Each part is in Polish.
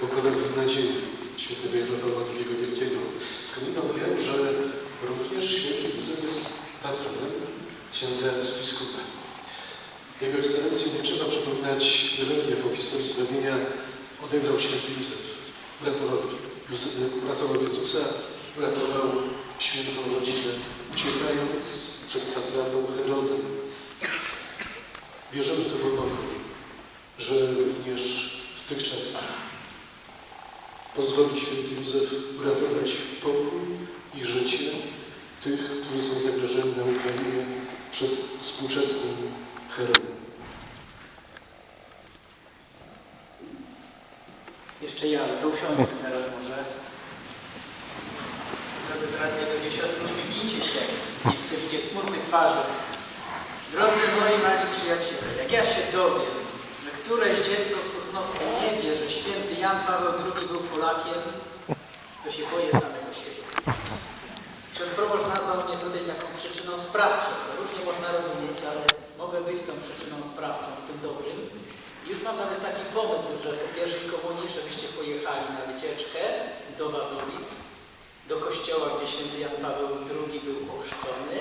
pokładowi nadziei świętego Jana Pawła II Wielkiego. Skądinąd wiem, że również święty Józef jest patronem księdza arcybiskupa. Jego ekscelencję nie trzeba przypominać wiele, jaką w historii zbawienia odegrał święty Józef. Uratował, Józef, uratował Jezusa, uratował świętą rodzinę, uciekając przed satraną Herodem. Wierzymy w to głęboko, że również w tych czasach pozwoli święty Józef uratować pokój i życie tych, którzy są zagrożeni na Ukrainie przed współczesnym Herodem. Jeszcze ja, to usiądźmy teraz może. Drodzy bracia drogie siostry, uśmiechnijcie się. Nie chcę widzieć smutnych twarzy. Drodzy moi mali przyjaciele, jak ja się dowiem, któreś dziecko w Sosnowcu nie wie, że święty Jan Paweł II był Polakiem, to się boję samego siebie. Ksiądz proboszcz nazwał mnie tutaj taką przyczyną sprawczą. To różnie można rozumieć, ale mogę być tą przyczyną sprawczą w tym dobrym. Już mam nawet taki pomysł, że po pierwszej komunii, żebyście pojechali na wycieczkę do Wadowic, do kościoła, gdzie święty Jan Paweł II był ochrzczony,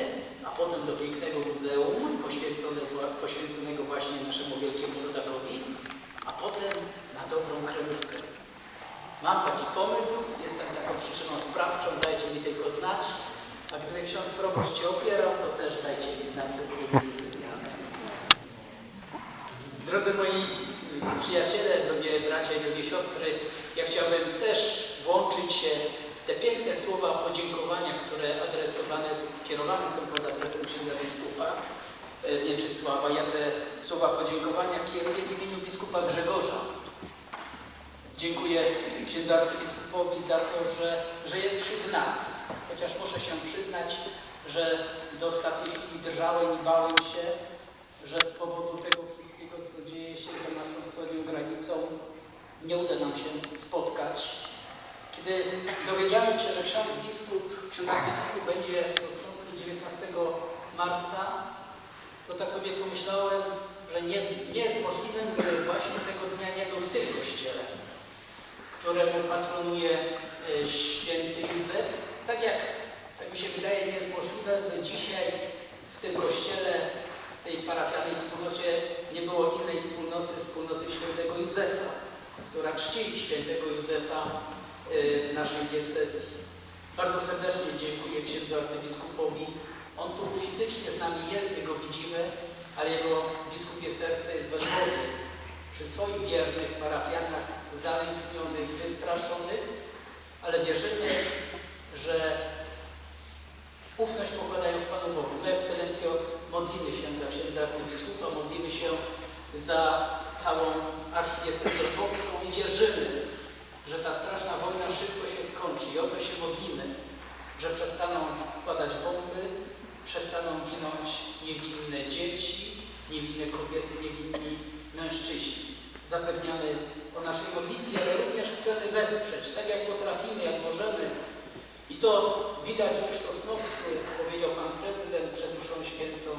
a potem do pięknego muzeum właśnie naszemu wielkiemu rodakowi, a potem na dobrą kremówkę. Mam taki pomysł, jestem taką przyczyną sprawczą, dajcie mi tylko znać. A gdyby ksiądz proboszcz się opierał, to też dajcie mi znać do. Drodzy moi przyjaciele, drogie bracia i drogie siostry, ja chciałbym też włączyć się w te piękne słowa podziękowania, które adresowane, kierowane są pod adresem księdza biskupa e, Mieczysława. Ja te słowa podziękowania kieruję w imieniu biskupa Grzegorza. Dziękuję księdzu arcybiskupowi za to, że, że jest wśród nas. Chociaż muszę się przyznać, że do ostatniej chwili drżałem i bałem się, że z powodu tego wszystkiego, co dzieje się za naszą wschodnią granicą, nie uda nam się spotkać. Kiedy dowiedziałem się, że ksiądz biskup, ksiądz arcybiskup będzie w Sosnowcu 19 marca, to tak sobie pomyślałem, że nie, nie jest możliwym, by właśnie tego dnia nie był w tym kościele któremu patronuje e, święty Józef. Tak jak, tak mi się wydaje, nie jest możliwe, by dzisiaj w tym kościele, w tej parafialnej wspólnocie nie było innej wspólnoty, wspólnoty świętego Józefa, która czci świętego Józefa e, w naszej diecezji. Bardzo serdecznie dziękuję księdzu arcybiskupowi. On tu fizycznie z nami jest, my go widzimy, ale jego biskupie serce jest we przy swoich wiernych parafianach zalęknionych, wystraszonych, ale wierzymy, że ufność pokładają w Panu Bogu. My, ekscelencjo, modlimy się za księdza arcybiskupa, modlimy się za całą archidiecezję lwowską i wierzymy, że ta straszna wojna szybko się skończy i o to się modlimy, że przestaną spadać bomby, przestaną ginąć niewinne dzieci, niewinne kobiety, niewinni mężczyźni. Zapewniamy o naszej modlitwie, ale również chcemy wesprzeć, tak jak potrafimy, jak możemy. I to widać już w Sosnowcu, powiedział Pan Prezydent przed mszą świętą.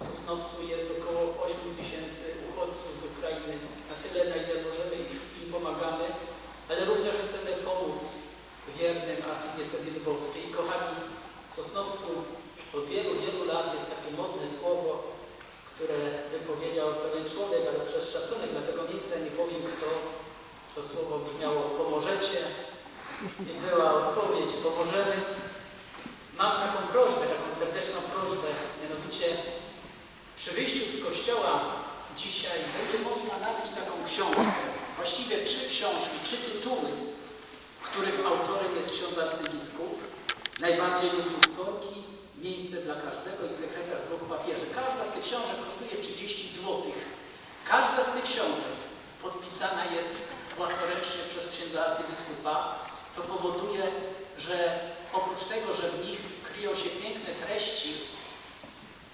W Sosnowcu jest około 8 tysięcy uchodźców z Ukrainy. Na tyle, na ile możemy im pomagamy, ale również chcemy pomóc wiernym archidiecezji lwowskiej. Kochani, w Sosnowcu od wielu, wielu lat jest takie modne słowo, które wypowiedział pewien człowiek, ale przez szacunek dla tego miejsca nie powiem kto, to słowo brzmiało pomożecie i była odpowiedź pomożemy. Mam taką prośbę, taką serdeczną prośbę, mianowicie przy wyjściu z kościoła dzisiaj będzie można nabyć taką książkę, właściwie trzy książki, trzy tytuły, których autorem jest ksiądz arcybiskup. Najbardziej lubił wtorki, miejsce dla każdego i sekretarz dwóch papieży. Każda z tych książek kosztuje 30 zł. Każda z tych książek podpisana jest własnoręcznie przez księdza arcybiskupa. To powoduje, że oprócz tego, że w nich kryją się piękne treści,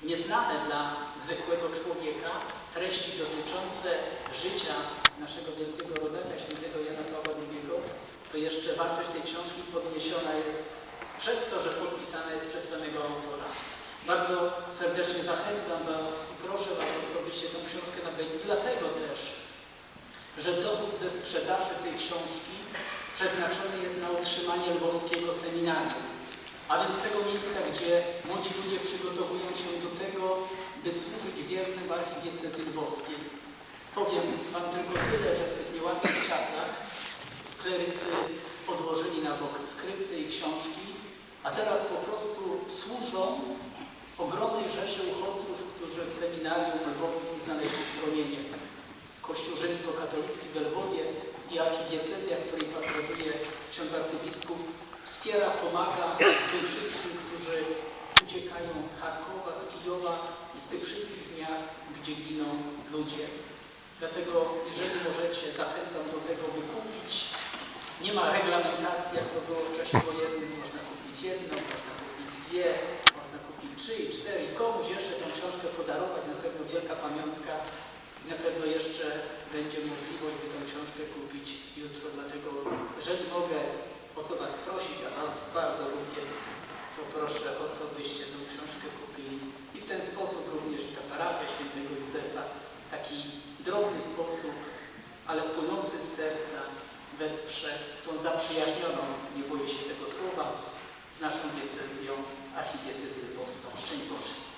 nieznane dla zwykłego człowieka, treści dotyczące życia naszego wielkiego rodaka, świętego Jana Pawła II, to jeszcze wartość tej książki podniesiona jest przez to, że podpisana jest przez samego autora. Bardzo serdecznie zachęcam Was i proszę Was, abyście tę książkę nabyli, dlatego też, że dochód ze sprzedaży tej książki przeznaczone jest na utrzymanie lwowskiego seminarium. A więc tego miejsca, gdzie młodzi ludzie przygotowują się do tego, by służyć wiernym archidiecezji lwowskiej. Powiem Wam tylko tyle, że w tych niełatwych czasach klerycy odłożyli na bok skrypty i książki, a teraz po prostu służą ogromnej rzeszy uchodźców, którzy w seminarium lwowskim znaleźli schronienie. Kościół rzymskokatolicki w Lwowie i archidiecezja, której pasterzuje ksiądz arcybiskup, wspiera, pomaga tym wszystkim, którzy uciekają z Charkowa, z Kijowa i z tych wszystkich miast, gdzie giną ludzie. Dlatego, jeżeli możecie, zachęcam do tego, by kupić. Nie ma reglamentacji, jak to było w czasie wojennym. Można kupić jedną, można kupić dwie, można kupić trzy i cztery. I komuś jeszcze tą książkę podarować, na pewno wielka pamiątka. Na pewno jeszcze będzie możliwość, by tą książkę kupić jutro. Dlatego, jeżeli mogę o co Was prosić, a Was bardzo lubię, to proszę o to, byście tą książkę kupili. I w ten sposób również ta parafia świętego Józefa w taki drobny sposób, ale płynący z serca wesprze tą zaprzyjaźnioną, nie boję się tego słowa, z naszą diecezją, archidiecezję lwowską. Szczęść Boże.